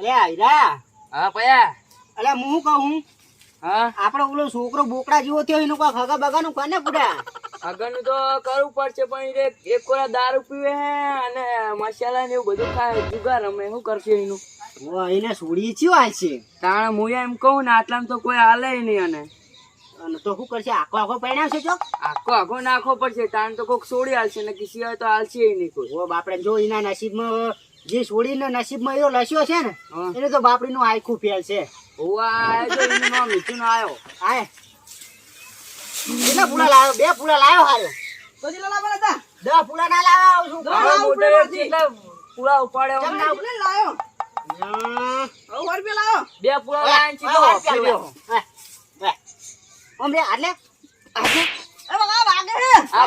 અરે આયરા. હા પયા. અરે હું શું કહું? હા. આપણો ઓલો છોકરો બોકડા જેવો થયો એનું કોઈ હગા બગાનું કોને બુડા આગળનું તો કરવું પડશે પણ એ એક કોરા દારૂ પીવે હે અને મસાલા ને એવું બધું ખાય જુગાર અમે શું કરશે એનું? એને છોડી ચિયો છે. તાણે હું એમ કહું ને આટલામાં તો કોઈ હાલે નહીં અને. અને તો શું કરશે? આખો આખો પરિણામશે ચોક આખો આખો નાખો પડશે તાણ તો કોઈક છોડી હાલશે ને કિસી તો હાલશે નહીં કોઈ. બાપડે જો એના નસીબમાં જે છોડીને નસીબમાં એવો લસ્યો છે ને એને તો બાપડીનું આખું ફેલ છે. હોવા આયો. કેટલા લાવ્યો બે લાવ્યો દસ ના લાવ્યો છું. ઉપાડ્યા. બે આ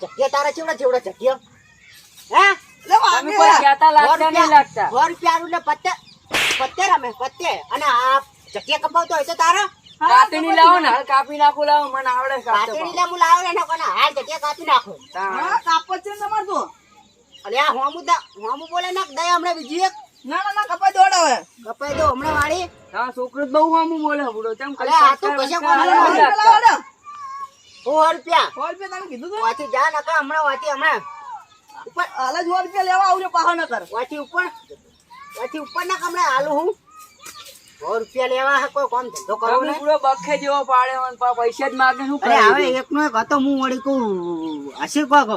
તાર. ચેવડા ચેવડા ચેવડા ચકિયા? હે? તમે કોઈ હે લાગતા નહીં લાગતા? સો રૂપિયાનું એટલે પત્તે પત્તે રમે પત્તે અને આ ચકિયા કપાવતો હોય તો તારા? કાતરી લાવો ને. હાલ કાપી નાખો લાવો. મને આવડે કાપતા કાતરી લે ને કોને? હાલ ચકિયા કાપી નાખો. હા કાપડ છે તમાર તો. અલે આ હોમુ દા હોમુ બોલે નાખ દે હમણાં બીજી એક. ના ના ના કપાઈ દોડ હવે. કપાઈ દો હમણાં વાળી. હા છોકરો બહુ આમ બોલે બુડો તેમ અલે આ તો કશા કોને અરે વાર લાગે? રૂપિયા. સો રૂપિયા તમે કીધું તો જા નકા હમણાં વાથી હમણાં. ઉપર હાલ જ રૂપિયા લેવા આવજો પાહા ન કર વાથી ઉપર. વાથી ઉપર ના હમણાં હાલું હું. સો રૂપિયા લેવા હે કોઈ કોમ ધંધો કરવો ને? પૂરો બખે જેવો પાડે પા પૈસા જ માગે શું કરે હવે એકનો એક હતો હું વળી કહું હશે કોક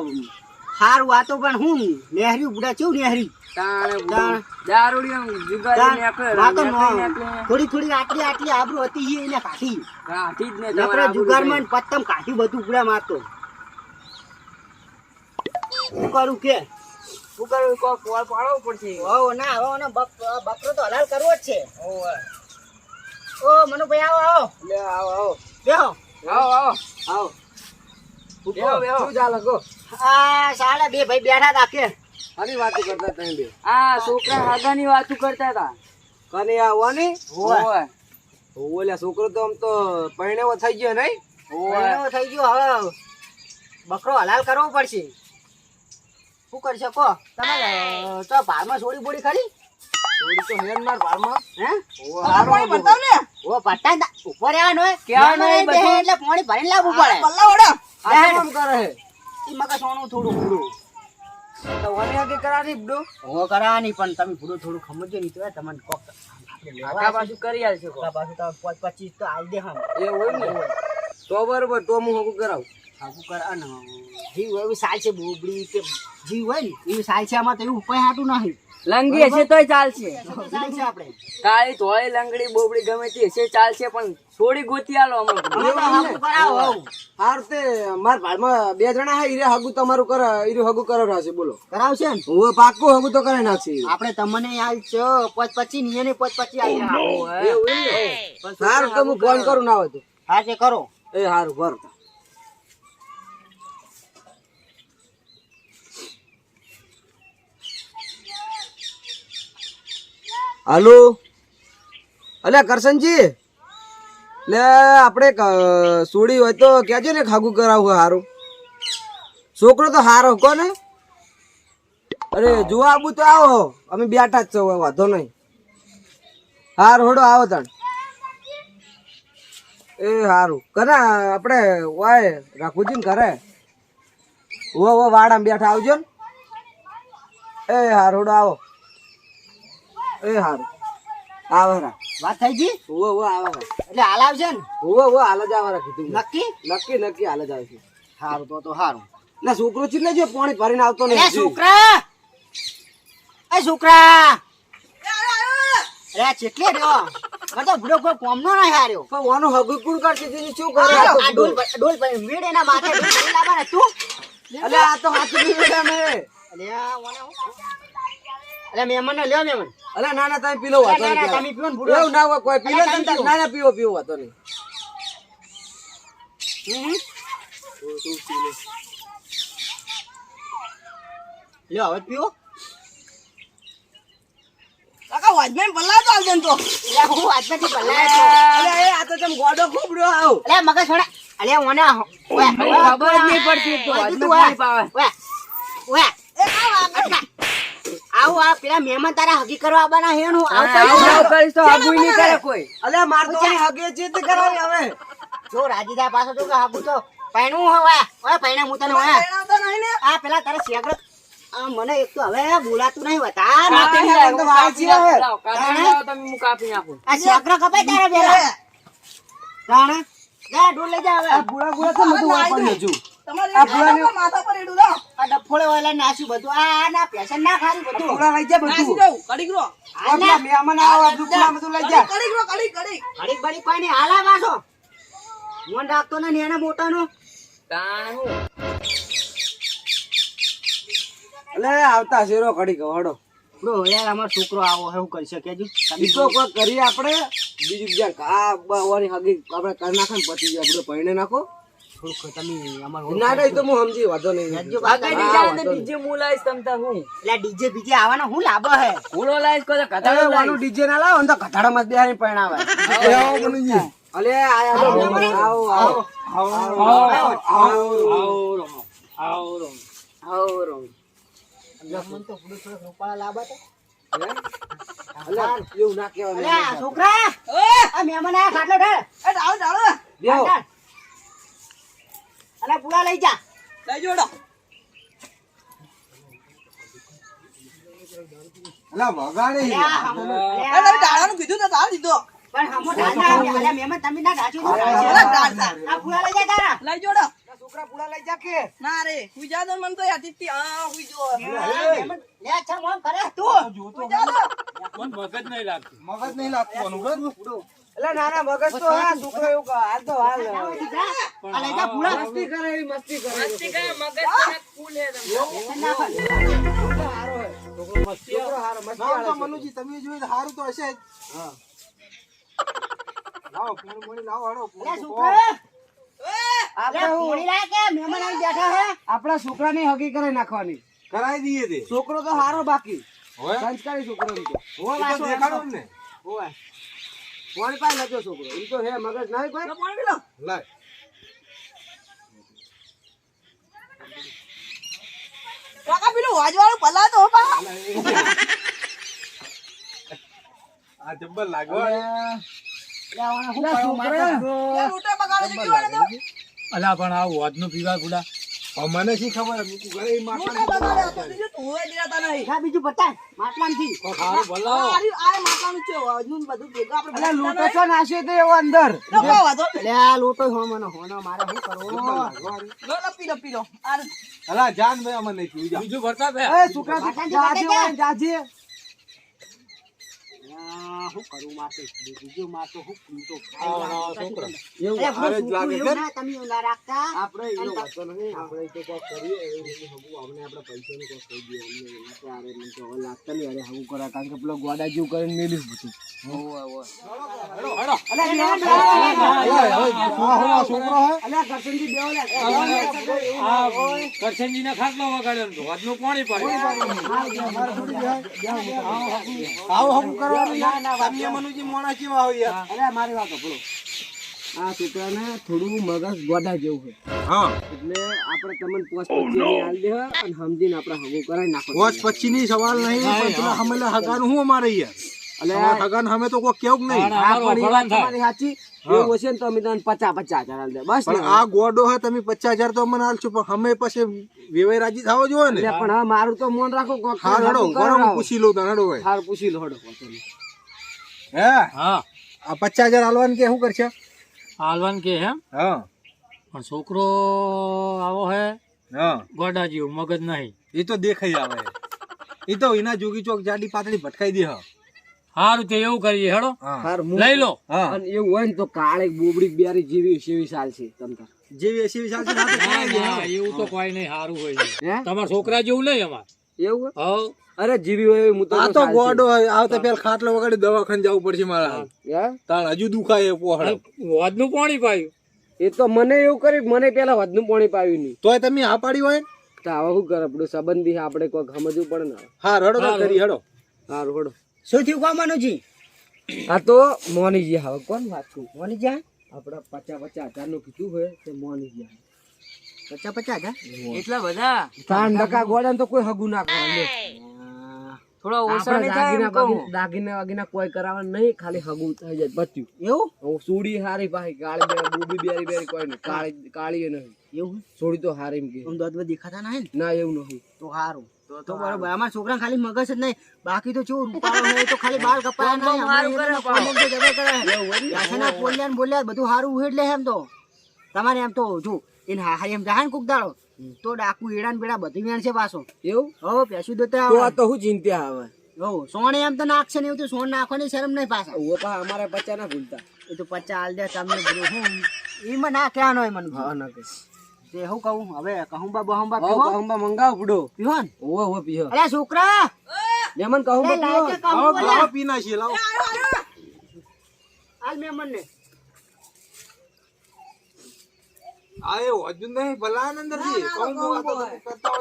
સારું વાતો પણ હું નેહરી બુડા ચેવું નેહરી. થોડી થોડી આટલી આટલી આબરૂ હતી એને કાઢી. જુગાર ને પત્તમ કાઢી બધું ઉપડા મારતો. શું કરું કે? શું કરું? કોક કોલ પાડવો પડશે? હો ના આવો ને બક- બકરો તો હલાલ કરવો જ છે. ઓ ઓ મનુભાઈ આવો આવો. લે આવો આવો. બેહો. આવો આવો. આવો. શું ચાલે આ સાડા બે ભાઈ બેઠા તા કે? આની વાતો કરતા તમે બે? આ છોકરા હાગાની વાતું કરતા હતા. કને આવવાની? ઓવે. ઓલા છોકરો તો આમ તો પરિણામ થઈ ગયો નહીં? ઓવે. થઈ ગયો હવે. બકરો હલાલ કરવો પડશે. શું કરી શકો તમે તો ભારમાં છોડી બોડી ખરી? થોડી તો હેર માર ભારમાં. હે? પાણી બતાવ ને? ઓ પટ્ટા ઉપર આવવાનું હોય ક્યાં મહેમાન બધું? એટલે પાણી ભરીને લાવવું પડે. પલ્લા ઓડા. આ કામ કરે ઈ મગજ સોનું થોડું. ભૂડું તો ઓને આગે કરાની બડો હો કરાની પણ તમે ભૂડું થોડું ખમજો નહીં તો તમને કોક પાછું કરી આલશે કોક. આપણા પાછું તો પાંચ પચીસ તો આલ દે હમ. એ હોય ને. તો બરોબર તો હું હકુ કરાવું. આવું કરા ને જીવ એવી છે બોબડી કે જીવ હોય ને એવી સાલ તો એવું ઉપાય હાટું નહીં. લંગી હશે તોય ચાલશે. સાલ આપણે. કાળી ધોળી લંગડી બોબડી ગમે તે હશે ચાલશે પણ થોડી ગોતી આલો હમણાં અમે તો હામું કરાવો હોવ. હાર તે માર ભારમાં બે જણા હે ઈરે હગું તમારું કર ઈરે હગુ કરાવ છે બોલો. કરાવશે ને? હું પાક્કું હગુ તો કરે નાખશે. આપણે તમને આલ છો પાંચ પચી ને એને પાંચ પચી આલ એવું હારું તો હું ફોન કરું ના હોય તો. હા તે કરો. એ હારું ભર. હાલો? અલ્યા, કરશનજી? લે, આપણે સોડી હોય તો કહેજો ને ખાગું કરાવવું હારું. છોકરો તો હારો કોને? અરે જોવા આવું તો આવો અમે બેઠા જ છો વાંધો નહીં. હાર હોડો આવો તણ. એ સારું કના, આપણે વાય રાખુજી ને ઘરે? વો વો, વાડામાં બેઠા આવજો ને. એ, હાર હોડો આવો. એ હારું. આવે રા વાત થઈ ગઈ? વો વો આવે એટલે હાલ આવશે ને. વો વો હાલ જ આવે કીધું નક્કી? નક્કી નક્કી હાલ જ આવશે. સારું તો તો સારું ના છોકરો ચીલે જે જો પાણી ભરીને આવતો એ નહીં છોકરા! એ છોકરા! રે ચેટલે રહ્યો? મને તો ભૂડો કોઈ કોમનો ના હાર્યો. પણ વાનું હગું કુણ કરશે તે શું કરે આ ડોલ ડોલ પર મેડ એના માથે ડોલ લાવવાના તું. અલે આ તો હાથું મેડ અમે અલે આ અલે મહેમાન ને લ્યો મહેમાન. અલે ના ના તમે પીલો વાતો નહીં. તમે પીવો ને. એવું ના હોય કોઈ પીલો તમે પીવો. ના ના પીવો પીવો વાતો નહીં. લ્યો હવે પીવો કાકા વાજમેન પલ્લા તો આવજે તો. હું એ આ તો તમે ગોડો ખૂબ રહ્યો આવ મગજ છોડા અલે ઓને મને ખબર જ નહીં પડતી તો ઓય, વાતમાં તું પાણી ઓય. પાવે. ઓય ઓય. એ આ વાગે અટકા. આવું આ પેલા મહેમાન તારા હગી કરવા આવવાના હે હું આવ કરીશ તો આબુય નહીં કરે કોઈ. અલે માર તો હગે છે તે કરાવી હવે. જો રાજીદા પાછો કે હાબુ તો પૈણું હવે. ઓય પૈણા હું તને ઓય. પરણાવતા નહીં ને. આ પેલા તારે શેગડ આ મને એક તો હવે બોલાતું નહીં હે, નાખો, તો વાજી. લાવો, તમે હું કાપી નાખું. આ શેગડ કપાય તારા બેરા. તાણે જા ઢોલ લઈ જા હવે. આ બુડા બુડા તો મધુ વાપર હજુ. તમારે માથા પર એડું લાવો. આ ડફોળે વાળા નાસ્યું બધું. આ આ ના પેશન ના ખારી બધું. બુડા લઈ જા નાસી બધું કડીક રો. આ મહેમાન આવો આ બુડા બધું લઈ જા. કડીક રો, કડીક, કડીક. ઘડીક બડીક કોઈ નહીં. હાલા પાછો. મન રાખતો ને એના મોટાનો. તાણ. હું અલે આવતા શેરો કડી કવાડો બ્રો યાર અમારો છોકરો આવો હે હું કરી શકે જી કોઈ કરીએ આપણે? બીજું જ્યાં કા બાવાની હગી આપણે કરી નાખે પછી જાય આપણે પૈણે નાખો. થોડુંક તમે અમારો ના ના ઈ તો હું સમજી વાંધો નહીં આગળ ડીજે આવે ડીજે હું લાવીશ તમ હું એટલે ડીજે બીજે આવવાનો હું લાભ હે ફૂલો લાવીશ કોઈ તો અરે વાનું ડીજે ના લાવો તો કથાડામાં જ બેહારી પૈણાવે અલે આયા તો મહેમાન. આવો આવો આવો રો મન તો થોડું થોડું રૂપાળા લાભ હતા એવું ના કહેવાય છોકરા મહેમાન આયા ખાટલો ઢાળ એ. બેહો. ઢાળ. અલે પૂરા લઈ જા લઈ જોડો. અલા વગાડે અલે આ હમો- અલે એ આ- તમે ડાળાનું કીધું તો ડાળ દીધો. પણ હમો ઢાળ ના આપ્યા. તમે ના ઢાંચ્યું તો અલા, ઢાંચ્યું. આ પૂરા લઈ જા તારા લઈ જોડો. છોકરા પૂરા લઈ જા કે ના રે, હુઈ જા દો મને તો યાદ હતી. હા, હુઈ જો. લે અચ્છા મોમ કરે તું હુઈ જા દો. મગજ નહીં લાગતું અનુભવ અલા ના ના મગજ તો હા છોકરો એવું કહે. હાલ તો હાલ. આ લઈ જા પૂરા મસ્તી કરે એવી મસ્તી કરે. મસ્તી કરે, મગજ તો એક ફૂલ હે તમ. છોકરો હારો મસ્તી વાળો છે. હા. લાવો હારો અલે છોકરા આપણે અલે હું પૂરી લાય કે? મહેમાન આવી બેઠા હે આપણા છોકરાની હગી કરી નાખવાની. કરાવી દઈએ તે. છોકરો તો હારો બાકી. હોય? સંસ્કારી છોકરો તો. તો દેખાડો ને. કોણ પાસે નતો છોકરો. એમ તો હે મગજ નહીં કોઈ? લો. લાય. કાકા પેલું વાજવાળું પલા. આ જબ્બર લાગો તો? અલા પણ આ વાજનું પીવા ગુડા મને શી ખબર? હું ઘરે ઈ લૂંટે માટલાની બગાડે હતો, બીજું બીજું બતાય માટલામાંથી હારું ભલાવો. આ રહ્યું, આ છે, વાજનું બધું ભેગું આપણે અલા બધા છો નાખ્યો તો એવો અંદર? લો, કોઈ વાંધો નહીં. અલે આ લોટો હોમનો હોનો મારે શું કરવો? લો, લો, પી લો, પી લો. અલા જાન ભાઈ અમને નહીં પીવું બીજું ભરતા બે એ છોકરા જાજે જાજે. શું કરું મારે બીજું મારે હું ના તમે ના રાખતા આપણે એનો વાંધો નહીં આપણે તો કોક કરીએ એવી હગું અમને આપણે પૈસાનું કોક કહી દઈએ અમને ત્યારે મને તો હવે લાગતા નહીં અરે હગું કરા કારણ કે પેલો ગોડા જેવું કરીને મેલીશ બધું છોકરો હે અલ્યા કરશનજી. ને ખાટલો વગાડ્યો પાણી આવો હમ કરવાનું યાર તમે મનુજી મોણા કેવા હોય યાર. અલ્યા મારી વાત સાંભળો. આ છોકરાને થોડું મગજ ગોડા જેવું છે. હા. એટલે આપણે તમને પોસ્ટ પચીની આલ દે અને સમજીને આપણે હગું કરાવી નાખો. વોચ પછી ની સવાલ નહીં પણ હમેલા હગાનું હું અમારે યાર? એટલે અમારે તો કોઈ કેવું નહીં. આ પણ ઈ વાત તમારી સાચી. એવું હશે ને તો અમે પચાસ પચાસ હજાર દે. બસ આ ગોડો હે તમે પચાસ હજાર તો અમને આલશો પણ અમે પછી વેવાઈ રાજી થવો જોઈએ ને. પણ હવે મારું તો મન રાખો હા હડો ગરમ પૂછી લઉં તને હડો ભાઈ. પૂછી લો હડો હે? હા. આ પચાસ હજાર હાલવાન કે શું કરશે? હાલવાન કે એમ? હા. પણ છોકરો આવો હે હા. ગોડા જેવું મગજ નહીં. એ તો દેખાઈ આવે. એ તો એના જોગી ચોક જાડી પાતળી ભટકાઈ દે હા. સારું તે એવું કરીએ હેડો. હારું, લઈ લો. અને એવું હોય ને તો કાળે બોબડી બિયારી જેવી સેવી ચાલશે તમતા. જેવી દે ના, એવું તો કોઈ નહીં સારું હોય તમારા છોકરા જેવું નહીં અમાર. એવું હવ. અરે જીવી હોય હું તો આ તો ગોડો આવતા પેલા ખાટલો વગાડી દવાખાને જવું પડશે મારા હે? તાણ હજુ દુખાય એ પોહળે વધનું પાણી પાયું. એ તો મને એવું કર્યું મને પેલા વધનું પાણી પાવ્યું નહીં. તોય તમે આ પાડી હોય તો આવા શું કરે? આપણું સંબંધી છે, આપણે કોઈ સમજવું પડે ને હા રડો કરી હડો. હારું હડો. શું થયું કોણ મનુજી આ તો મોનીજી હવે કોણ વાત છું મોની જા આપડા પચાસ પચાસ હજારનું કીધું હોય તે મોની ગયા પચાસ પચાસ હજાર? એટલા બધા? ત્રણ ટકા ગોળા તો કોઈ હગું ના કરે થોડા ઓછા નહીં થાય દાગીના વાગીના કોઈ કરાવવા નહીં ખાલી હગું થઈ જાય બચ્યું. એવું? સુડી હારી પાહી કાળી બે બુબી બેરી બેરી કોઈ નહીં કાળી કાળી નહીં. એવું સુડી તો હારી એમ કે. દેખાતા નહીં ના? એવું નહીં તો સારું તો બરોબર. અમારા છોકરા ખાલી મગજ જ નહીં. બાકી તો શું રૂપાળો હોય તો ખાલી બાલ કપાયા નહીં. સારું કરે હમણાં તો જબર કરે. યાસના બોલ્યા બોલ્યા બધું સારું હોય એટલે એમ તો. તમારે એમ તો જો એને હારી એમ જાય ને કોક તો ડાકુ એડા ને બેડા બધું વેણ છે પાછો. એવું? હો પેસું દેતા તો આ તો હું ચિંતા આવે? હો સોણે એમ તો નાખશે ને એવું તો સોણ નાખવાની શરમ નહીં પાછા. ઓ પા અમારે પચા ના ભૂલતા. એ તો પચા હાલ દે તમને બધું હું એમાં ના કહેવાનો હોય મને. હા ના કે તે હું કહું? હવે કહુંબા બહુંબા પીવો કહુંબા મંગાવ પડો પીવો ને. ઓવો ઓવો પીવો અરે છોકરા! મેમન કહુંબા પીવો આવો કહું લાવો બોલ્યા. લાવો હાલ મહેમાન ને આયો હજુ નહીં ભલા અંદરથી કહું બહુ આ તો કરતા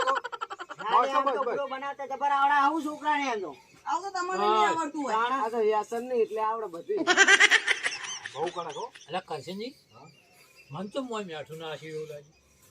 હોય બસ, બસ, બસ. બનાવતા જબર આવડા આવું છોકરા ને એનો આવું તો તમને નહીં આવડતું હોય. આ તો વ્યસન નહીં એટલે આવડે બધું બહુ કડક હો. એટલે કરશનજી મન તો મોય મેઠું ના હશે એવું લાગે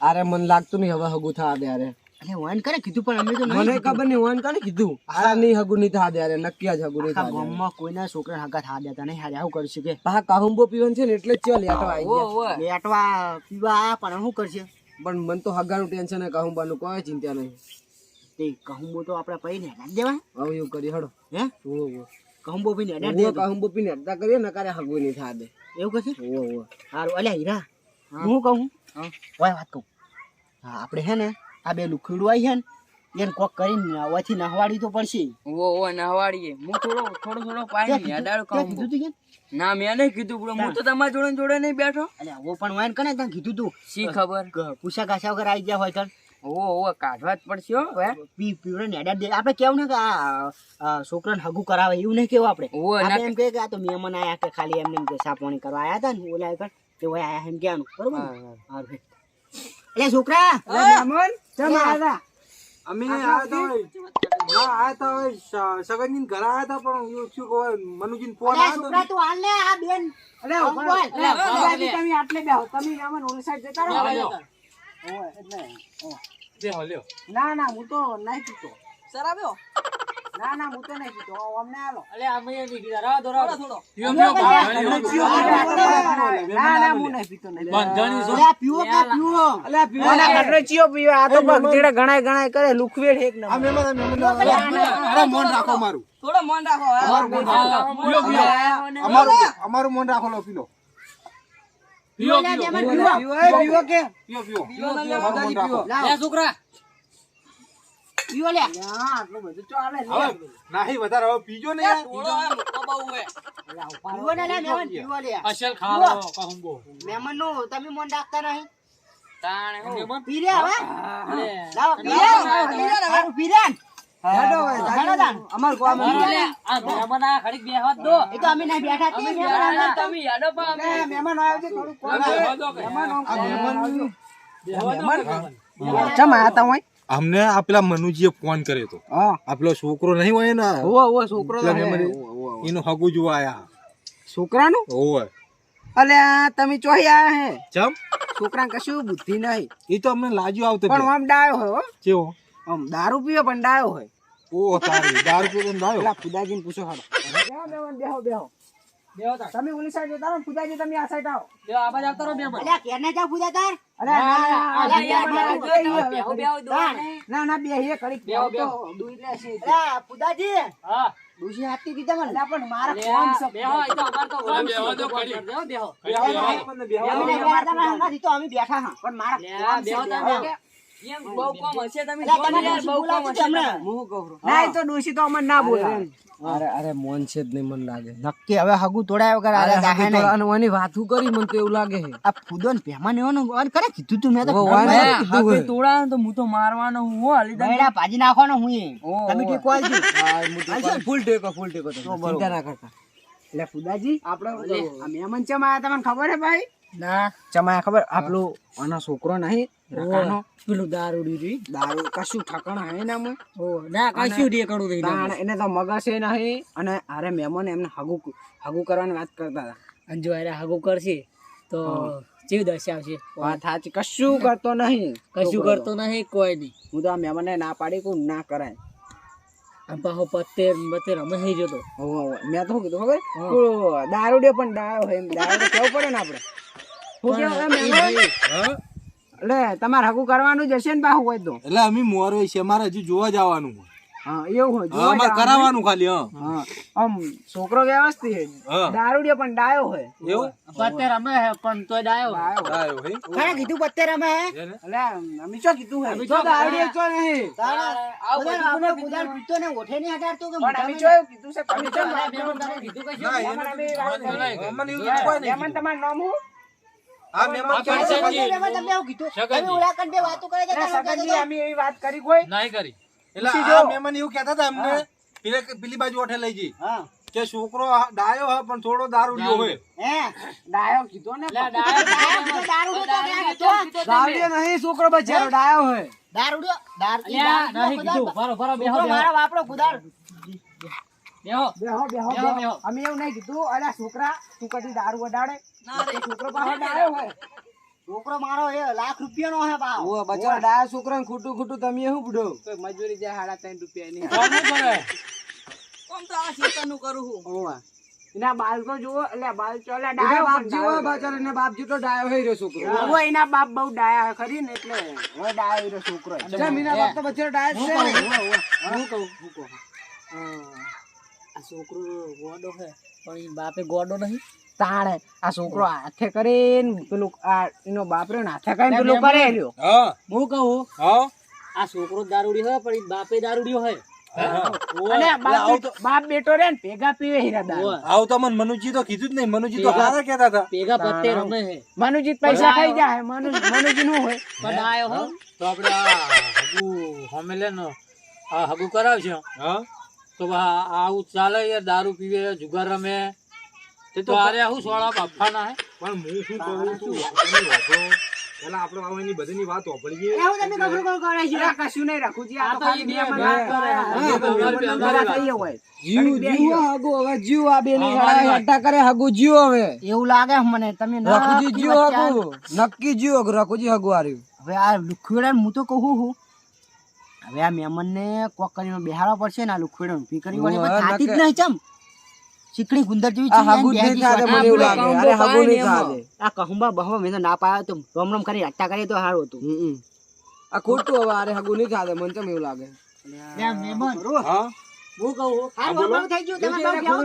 અરે મને લાગતું નહીં હવે હગું થા દે અરે. વાન કરે કીધું પણ અમે તો મને ખબર નહીં હોન કાને કીધું. આ નહીં હગું નહીં થા દે અરે નક્કી જ હગું નહીં થા ગામમાં કોઈના છોકરા હગા થા દેતા નહીં. હારે આવું કરશે કે? પા કાહુંબો પીવન છે ને એટલે જ ચાલ યાતો આવી પીવા પણ શું કરશે? પણ મને તો હગાનું ટેન્શન હે કાહુંબાનું કોઈ ચિંતા નહીં. તે કહુંબો તો આપણે પૈ ને હેડા દેવા. હવે એવું કરી હડો હે? કહુંબો પી ને દે કાહુંબો પીને અડધા કરીએ નકારે કારે હગું નહીં થા દે. એવું કરશે ઓ ઓ હારું અલ્યા હીરા. હું. કહું? ઓય વાત કહું. હા આપણે હે ને આ બે લુખીડું આવી છે ને એને કોક કરીને ઓથી નહવાડી તો પડશે. ઓ ઓ નહવાડીએ. હું થોડો થોડો થોડો પાણી કીધું- કહું કીધું તું કે ના મેં નહીં કીધું બ્રો હું તો તમારા જોડે જોડે નહીં બેઠો. અલ્યા ઓ પણ વાયન કને ત્યાં કીધું તું. શી ખબર? પૂછા કાશા વગર આવી ગયા હોય તન ઓ ઓ કાઢવા જ પડશે હો હવે પી પીવડે ને હેડા દે. આપણે કેવું ને કે આ આ છોકરાને હગું કરાવે એવું નહીં કેવું આપણે. ઓ આપણે એમ કહે કે આ તો મહેમાન આયા કે ખાલી એમને એમ કે પાણી કરવા આયા હતા ને? ઓલા આગળ તે ઓય આયા એમ કહેવાનું બરોબર ને? ભાઈ એટલે છોકરા! મહેમાન ચમ આયા અમે આયા તા ના આયા તા હોય સ- આયા તા પણ એવું શું કહે મનુજીને ફોન આવ્યો છોકરા તું હાલ ને આ બેન. અલે બેહો, બેહો લ્યો. ના ના હું તો નહીં પીતો. શરાબ્યો ના ના હું તો નહીં પીતો. અમને આલો અલે આ મેં નહીં કીધા રાહ દો થોડો પીવો, પીવો. ચિયો ના ના હું નહીં પીતો નહીં બંધાણી સો અલ્યા પીવો કે પીવો? અલ્યા પીવાના કટરે ચિયો પીવે આ તો ભક્તિડે ગણાય ગણાય કરે લુખવેડ એક આ મહેમાન આ મહેમાન અરે મોન રાખો મારું. થોડો મન રાખો અમારું મોન રાખો. પીવો, પીવો. અમારું અમારું મોન રાખો લો પીલો. છોકરા. પીઓ લે. આટલું બધું ચાલે ને. નાહી વધારે હવે પીજો ને તો બહુ હે. પીઓ ને લે મહેમાન પીવો લે. અસલ ખાવો કહુંગો મેમન નો તમે મન ડાકતા નહીં. તાણે હું. પી હવે. લાવ પીરે. પીરે. અમને આ પેલા મનુજીએ ફોન કર્યો હતો હા. છોકરો નહીં હોય ને? છોકરો એનું હગુ જોવા આયા. છોકરાનું? હોય અલ્યા તમે ચોહી આયા હે? જમ છોકરા કશું બુદ્ધિ નહીં. એ તો અમને લાજુ આવતો પણ આમ ડાયો હોય હો. કેવો? આમ દારૂ પીવે પણ ડાયો હોય ઓ તારી દારૂ પીતો ડાયો એટલે પેલા ફુદાજીને પૂછો હાડો બેહો બેહો બેહો બેહો બેહો તાર. તમે ઓલી સાઈડ જતા રહો ને ફુદાજી તમે આ સાઈડ આવો બેહો, આ બાજુ આવતા રહો મહેમાન. અલ્યા કેને જાવ પૂજા તાર અરે ના ના આ અલ્યા, બે બે મારા બે બે ઈ બેહો હવે. બેહો દો ને. ના ના બે હે કડીક બેહો, બેહો બેહો. તો દૂધ લેશે અલ્યા પૂજાજી હા. ડુસી હાથી કીધા મને અલ્યા પણ મારા લે, કોમ છે બેહો, એ તો અમારે તો અરે, કામ બેહો છે. દો, કામ ઘડી. કરજો, બેહો. બેહો, બેહો. અમે નહીં બેઠા હતા, હમણાંથી તો અમે બેઠા હા પણ મારા લે, કોમ છે બેહો તાર, બેહો. બેહો. એમ બહુ કોમ હશે તમે અલ્યા, જો ને તમારે યાર, બહુ કોમ બોલાવતું હશે હતું ને. હમણાં. હું કહું છું. ના એ તો ડોશી તો અમને ના બોલાવે અરે અરે મોન છે જ નહીં મને લાગે નક્કી હવે હગું તોડાય વગર અરે આ દાહે હાથી નહીં. તો અને ઓની વાતું કરી મને તો એવું લાગે છે. આ ફૂદો ને પહેમાં ને કરે કીધું તું મેં તો ઓ, ફોન વાને. માં હે, કીધું હાકે હે. તોડાવે ને તો હું તો મારવાનો હું હો હાલી ભાજી નાખવાનો હું તમે ઠીક હોય છે. હા, હું તો ફૂલ ટેકો ફૂલ ટેકો ચિંતા ના કરતા. એટલે ફુદાજી આપણે મહેમાન ચમ આયા તમને ખબર હે ભાઈ? ના. ચમાયા ખબર? આપણો આનો છોકરો નહીં પેલું દારૂડી રી. દારૂ કશું ઠકાણા હે ના અમે ઓ ના કશું ઠેકાણું નહીં તાણ એને તો મગજ નહીં. અને આરે મહેમાન એમને હગુ હગુ કરવાની વાત કરતા હતા. અને જો એને હગું કરશે તો જેવી દશા આવશે? વાત સાચી. કશું કરતો નહીં. કશું કરતો નહીં કોઈ નહીં. હું તો આ મહેમાનને ના પાડી કું ના કરાય. પાછો પત્તેર બત્તેર અમે થઈ જતો. મેં તો શું કીધું ખબર? દારૂડિયો પણ દારૂ કેવું પડે ને આપણે કેવું? એટલે તમારે હગું કરવાનું જ હશે ને બાહુ હોય તો એટલે અમે મોર છે અમારે હજી જોવા જવાનું હોય. હા એવું હોય અમારે. કરાવવાનું ખાલી હા હા આમ છોકરો વ્યવસ્થિત છે દારૂડિયો પણ ડાયો હોય એવું પત્તેર અમે હે પણ તોય ડાયો ડાયો હોય. હા, હે? ખરા કીધું પત્તેર અમે હે એટલે અમે શું કીધું હે તો દારૂડિયો ચો નહીં કુદાર આપણે કુદાર પીતો ને ઓઠે નહીં હટાડતો કે પણ અમે શું કીધું છે તમે? તમે કીધું કશું? ના, અમે. અમને એવું કોઈ નહીં મહેમાન તમારું નામ શું? આ મહેમાન તમને એવું કીધું. તમે વાતો કરે છે સગનજી અમે એવી વાત કરી કોઈ. નહીં કરી. એટલે આ મહેમાન એવું કહેતા હતા અમને પેલે- પેલી બાજુ ઓઠે લઈ જઈ. હા. કે છોકરો ડાયો હોય પણ થોડો દારૂ લ્યો હોય. હે? ડાયો કીધો ને? દારૂ નહીં છોકરો બચારો ડાયો દારૂડિયો, દારૂ- નહીં કીધું. કુદાર. ભરો, ભરો, બેહો, મારા બાપડો કુદાર. બેહો. બેહો બેહો બેહો, બેહો. બેહો. અમે એવું નહીં કીધું. અલ્યા છોકરા તું કદી દારૂ વડાડે એ છોકરો પાછો ડાયો હોય છોકરો મારો એ લાખ રૂપિયાનો હે બાપ. ઓ બચારા ડાયા છોકરાને ખોટું ખોટું તમે શું બુડો મજૂરી જાય સાડા ત્રણ રૂપિયા ની કોણ શું કરે આમ તો આ શેતાનનું કરું છું. ઓવા એના બાલ તો જુઓ એટલે બાલ તો અલ્યા ડાયો બચારો ને હોય રહ્યો છોકરો. એના બાપ બહુ ડાયા ખરી ને એટલે હવે ડાયો રહ્યો છોકરો જેમ એના બાપ તો બચારો ડાયો છે. હું કહું, હું કહું. આ છોકરો ગોડો હે પણ બાપે ગોડો નહીં. તાણે આ છોકરો હાથે કરીને પેલું આ એનો બાપ રહ્યો ને હાથે કરીને પેલું કરે લ્યો હું. કહું? આ છોકરો દારૂડી હોય પણ બાપે દારૂડી હોય. બાપ બેટો- રે ભેગા પીવે હીરા આવું તો મને મનુજી તો કીધું જ નહીં. મનુજી તો હારા કહેતા હતા. ભેગા પત્તે રમે હે મનુજીત પૈસા ખાઈ જાય મનુજી નું હોય. પણ આયો હો. તો આપણે આ હગુ હોમે લે આ હગુ કરાવશે હા. તો આ- આવું ચાલે યાર દારૂ પીવે જુગાર રમે. તો આરે આવું સોળા બાફાના હે? પણ હું શું કહું છું? તમે વાપરો પેલા આપણે આવવાની બધીની વાત વાપરીએ. એવું તમે કપડું કોણ કરે છે કશું નહીં રાખું. જી આ આ તો ખાલી બે કરે. હા, હા, હા, હા, હોય. જીવ જીવ હગુ હવે જીવ આ બેની હા, હટ્ટા કરે હગુ જીવ હવે. એવું લાગે મને તમે ના રખુજી નક્કી જીવ હગુ. નક્કી જીવ હગુ રખુજી હગુ આર્યું હવે આ લુખવેડા હું તો કહું છું. હવે આ મેમન ને કોક કરીને બેહાડવા પડશે ને આ લુખવેડા ઊભી થાતી જ નહીં ચમ. ચીકણી ગુંદર જેવી આ હગુ નહીં મને એવું લાગે. અરે હગુ નહીં આ કહુંબા બહવા મેં ના પાયો તો રોમ રોમ કરી હટ્ટા કરી તો સારું હતું. આ ખોટું હવે અરે હગુ નહીં થાતે મને તો એવું લાગે? આ હા? હું કહું હારું, બહુ થઈ ગયું તમે બહુ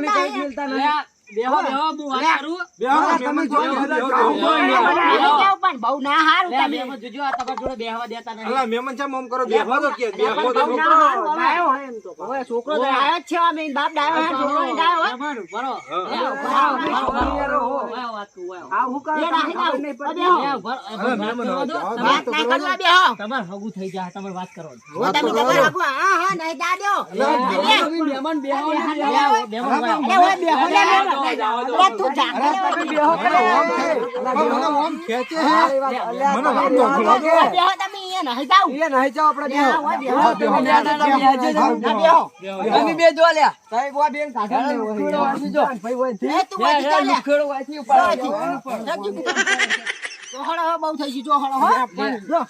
બેહો ના. હે. બેહો બેહો હું વાત કરું હા, જો બેહો, બેહો, બેહો, બેહો. બેહો. બેહો જાઓ પણ બહુ ના હારું તમે મહેમાન જોજો, આ તમારા જોડે બેહવા દેતા નહીં. અલા, મહેમાન ચમ આમ કરો બેહવા તો કે તો બહુ ના હારું હવે. ડાયો હોય એમ તો હવે છોકરો તો આયો જ છે અમે બાપ ડાયો હે છોકરો નહીં ડાયો હે. હા. વાયો વાત કરું. આ હું કહું એ નહીં દઉં. બેહો. વાત ના કરવા બેહો તમારે હગું થઈ જાય તમારે વાત કરો હો તમે તમારે આગુ હા હા નહીં દાદ્યો મહેમાન બેહો ને, બેહો. બેહો, બેહો, અરે હોય બેહો લે જાઓ, મહેમાન. જાઓ, જાઓ. અરે તું જાગને હોય. બેહો કરે. પણ મને આમ ખેંચે હે. મારી વાત અલ્યા મને તમારી વાંધો વાત નથી. લાગે. બેહો તમે અહીંયા નહીં જાઓ. એ નહીં જાઓ આપણે બેહો. હા, હોય બેહો. હા, બેહો, બેહો, બેહો, બેહો, બેહો. ના, બેહો. તમે બે જો લ્યા સાહેબ વા બેન કાઢે ને હોય. ભાઈ હોયથી. એ તું વાંચી જા લે. લુખેડો વાંચી ઉપાડો. વાંચી. સમજી ગયું. જોહળો હો, બહુ થઈ ગયું. જો.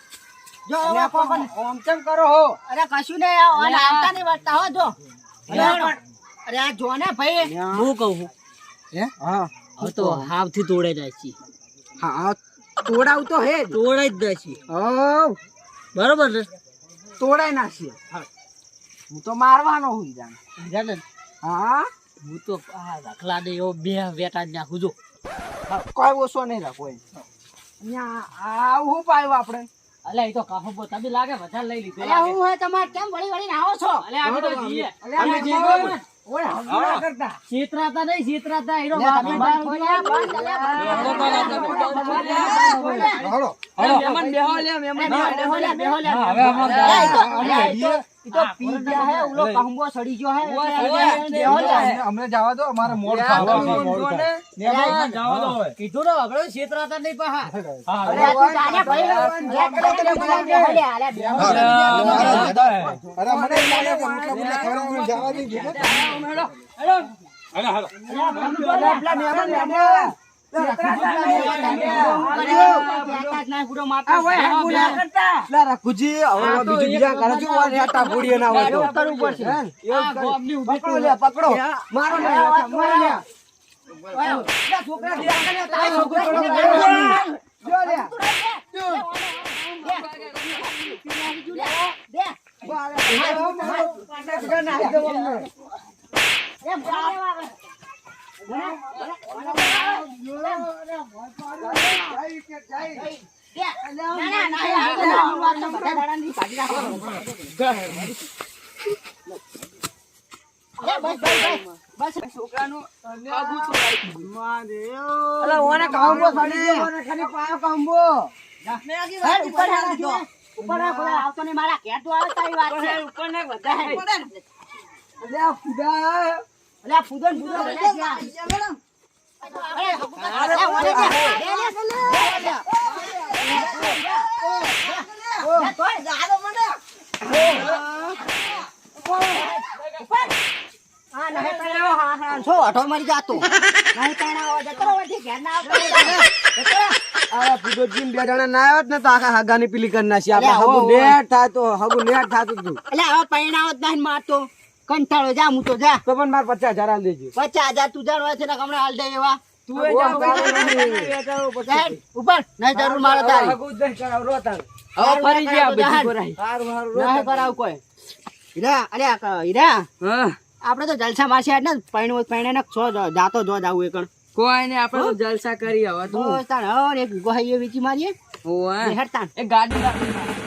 જો, હવે કોકને. કેમ કરો હો અરે કશું નહીં આવતા નહીં વાંચતા હો જો અરે આ જો ને ભાઈ હું કહું છું હા. હવે તો હાવથી તોડે જાય છે. હા હા તોડાવ તો હે તોડાઈ તોડે જ જાય છે. હવ, બરોબર છે? તોડાઈ નાખીએ હું. તો મારવાનો હું જાણ. જાણે ને, હા? હું તો આ દાખલા દે એવો બે વેટા જ નાખું છું. હા, કોઈ ઓછો નહીં રાખો એ અહીંયા આવું પાયું આપણે? અલ્યા એ તો કહો તમે લાગે વધારે લઈ લીધો અલે હું હે તમારે કેમ વળી વળીને આવો છો? અલે અમે તો જઈએ અમે જઈએ. ચેતરાતા નહીં ચેતરાતા એનો મહેમાન બેહો લે મહેમાન બેહો લે, બેહો લે. તો- પી ગયા હે, ઉલો કહુંબો સડી ગયો હે, એટલે. અમને- જવા દો અમારે મોડ ખાવા છે, દો. કીધું ને આપણે ચેતરાતા નહીં પાહા અરે તું જાને ભાઈ. અરે મને લાગે કે રોટલા બોટલા ખવડાવવા જવા દે કીધું. અલ્યા, પેલા મહેમાન, પકડો મારો લે મારો લે. છોકરા છોકરાનું ઉપર આવતો નહીં, મારા ઘેર તો આવે તારી વાત છે. ઉપર ને વધારે અલ્યા, ફુદા. અલ્યા, ફૂદો ને છો, ના આવ્યા ને તો આખા હગાની પીલી કરી નાખી આપણે હગું. નેટ થાય તો હગું નેટ થાતું હતું એટલે હવે પહેરાવો જ નહીં મારતો. કંટાળો જા હું તો જા. તો પણ માર પચાસ હજાર હાલ દેજો. પચાસ હજાર તું જાણવા છે ને હમણાં હાલ દે એવા. તું એ જા ઉપર નહીં જરૂર મારે તારી. હગું જ નહીં કરાવ, રો તાણ. હવે ફરી ગયા બધી હારું, હારું, હારું, નહીં કરાવ કોઈ. હીરા અલ્યા હીરા. હા. આપણે તો જલસા માસી આજ ને પૈણું પૈણે ને છો જાતો જો જાવ એ કોઈ ને આપણે તો જલસા કરી હવે તું. તાણ હવે એક વીઘો હાઈએ વીચી મારીએ. ઓય એ ગાડી